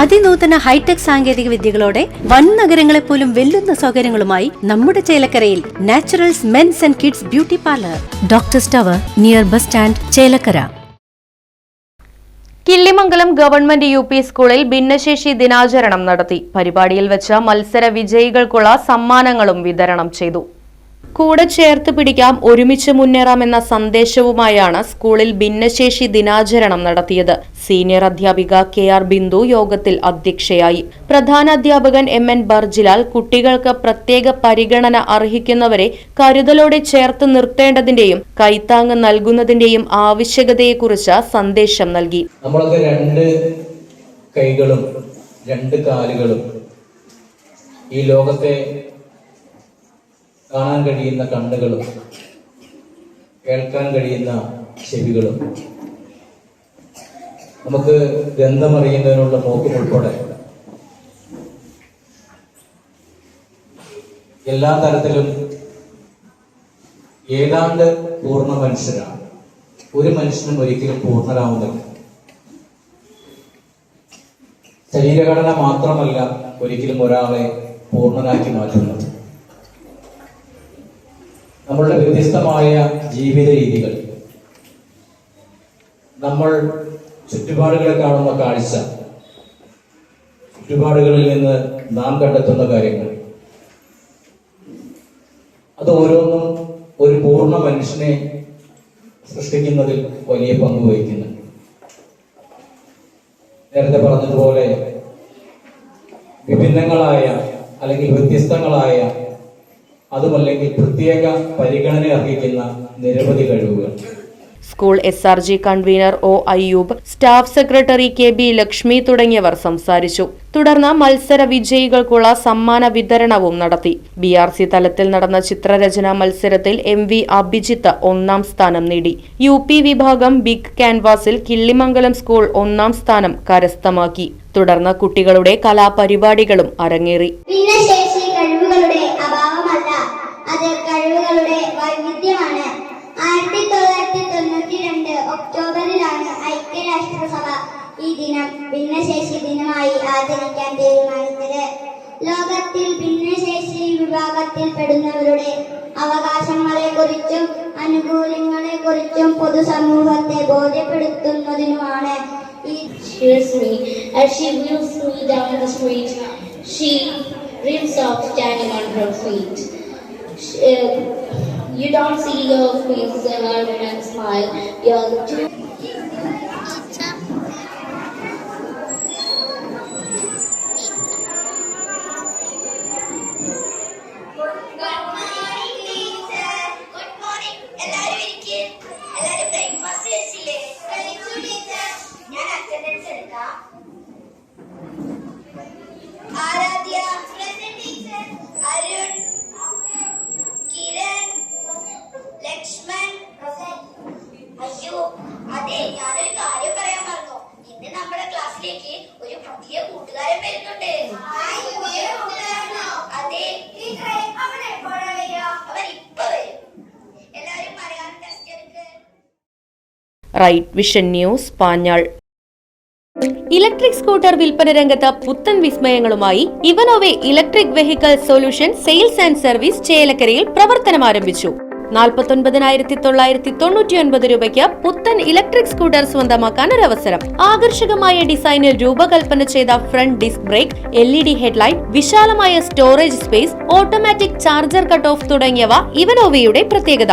അതിനൂതന hi tech സാങ്കേതിക വിദ്യകളോടെ വൻ നഗരങ്ങളെ പോലും വെല്ലുന്ന സൗകര്യങ്ങളുമായി നമ്മുടെ ചേലക്കരയിൽ Naturals men's and kids beauty parlour. Doctor സ്റ്റവർ near bus stand Chelakkara. Killimangalam government U P സ്കൂളിൽ ഭിന്നശേഷി ദിനാചരണം നടത്തി. പരിപാടിയിൽ വെച്ച മത്സര വിജയികൾക്കുള്ള സമ്മാനങ്ങളും വിതരണം ചെയ്തു. കൂടെ ചേർത്ത് പിടിക്കാം ഒരുമിച്ച് മുന്നേറാം എന്ന സന്ദേശവുമായാണ് സ്കൂളിൽ ഭിന്നശേഷി ദിനാചരണം നടത്തിയത്. സീനിയർ അധ്യാപിക കെ ആർ ബിന്ദു യോഗത്തിൽ അധ്യക്ഷയായി. പ്രധാന അധ്യാപകൻ എം എൻ ബർജിലാൽ കുട്ടികൾക്ക് പ്രത്യേക പരിഗണന അർഹിക്കുന്നവരെ കരുതലോടെ ചേർത്ത് നിർത്തേണ്ടതിന്റെയും കൈത്താങ് നൽകുന്നതിന്റെയും ആവശ്യകതയെക്കുറിച്ച് സന്ദേശം നൽകി. രണ്ട് കൈകളും രണ്ട് കാലുകളും ഈ ലോകത്തെ കാണാൻ കഴിയുന്ന കണ്ണുകളും കേൾക്കാൻ കഴിയുന്ന ചെവികളും. നമുക്ക് ഗന്ധമറിയുന്നതിനുള്ള നോക്കും ഉൾപ്പെടെ എല്ലാ തരത്തിലും ഏതാണ്ട് പൂർണ മനുഷ്യരാണ്. ഒരു മനുഷ്യനും ഒരിക്കലും പൂർണരാവുന്നില്ല. ശരീരഘടന മാത്രമല്ല ഒരിക്കലും ഒരാളെ പൂർണനാക്കി മാറ്റുന്നത്. നമ്മളുടെ വ്യത്യസ്തമായ ജീവിത രീതികൾ. നമ്മൾ ചുറ്റുപാടുകളെ കാണുന്ന കാഴ്ച ചുറ്റുപാടുകളിൽ നിന്ന് നാം കണ്ടെത്തുന്ന കാര്യങ്ങൾ. അത് ഓരോന്നും ഒരു പൂർണ മനുഷ്യനെ സൃഷ്ടിക്കുന്നതിൽ വലിയ പങ്ക് വഹിക്കുന്നു. നേരത്തെ പറഞ്ഞതുപോലെ വിഭിന്നങ്ങളായ അല്ലെങ്കിൽ വ്യത്യസ്തങ്ങളായ അതുമല്ലെങ്കിൽ പ്രത്യേക പരിഗണന അർഹിക്കുന്ന നിരവധി കഴിവുകൾ. School S R G convener O Ayyub staff secretary K B Lakshmi തുടങ്ങിയവർ സംസാരിച്ചു. തുടർന്ന് മത്സര വിജയികൾക്കുള്ള സമ്മാന വിതരണവും നടത്തി. ബി ആർ സി തലത്തിൽ നടന്ന ചിത്രരചനാ മത്സരത്തിൽ എം വി അഭിജിത്ത് ഒന്നാം സ്ഥാനം നേടി. യു പി വിഭാഗം ബിഗ് ക്യാൻവാസിൽ കിള്ളിമംഗലം സ്കൂൾ ഒന്നാം സ്ഥാനം കരസ്ഥമാക്കി. തുടർന്ന് കുട്ടികളുടെ കലാപരിപാടികളും അരങ്ങേറി. അത് കഴിവുകളുടെ വൈവിധ്യമാണ്. ആയിരത്തി തൊള്ളായിരത്തി തൊണ്ണൂറ്റി രണ്ട് ഒക്ടോബറിലാണ് ഐക്യരാഷ്ട്രസഭ ഈ ദിനം ഭിന്നശേഷി ദിനമായി ആചരിക്കാൻ തീരുമാനിച്ചത്. ലോകത്തിൽ ഭിന്നശേഷി വിഭാഗത്തിൽപ്പെടുന്നവരുടെ അവകാശങ്ങളെ കുറിച്ചും ആനുകൂല്യങ്ങളെ കുറിച്ചും പൊതുസമൂഹത്തെ ബോധ്യപ്പെടുത്തുന്നതിനുമാണ് ഈ. you don't see your face when I smile. You're ക്ലാസ്സിലേക്ക് ഒരു പുതിയ കൂട്ടുകാരൻ വരുന്നുണ്ട്. അതെ. അവൻ ഇപ്പൊ വരും. എല്ലാവരും മലയാളം ടെസ്റ്റ് എടുക്ക്. Right vision news Panjal. Electric scooter വിൽപ്പന രംഗത്ത് പുത്തൻ വിസ്മയങ്ങളുമായി Evanova electric vehicle solution sales and service ചേലക്കരയിൽ പ്രവർത്തനം ആരംഭിച്ചു നാൽപ്പത്തൊൻപതിനായിരത്തി തൊള്ളായിരത്തി തൊണ്ണൂറ്റിയൊൻപത് രൂപയ്ക്ക് പുത്തൻ ഇലക്ട്രിക് സ്കൂട്ടർ സ്വന്തമാക്കാൻ അവസരം ആകർഷകമായ ഡിസൈനിൽ രൂപകൽപ്പന ചെയ്ത front disc brake L E D headlight വിശാലമായ storage space automatic charger cut off തുടങ്ങിയവ ഇവനോവയുടെ പ്രത്യേകത.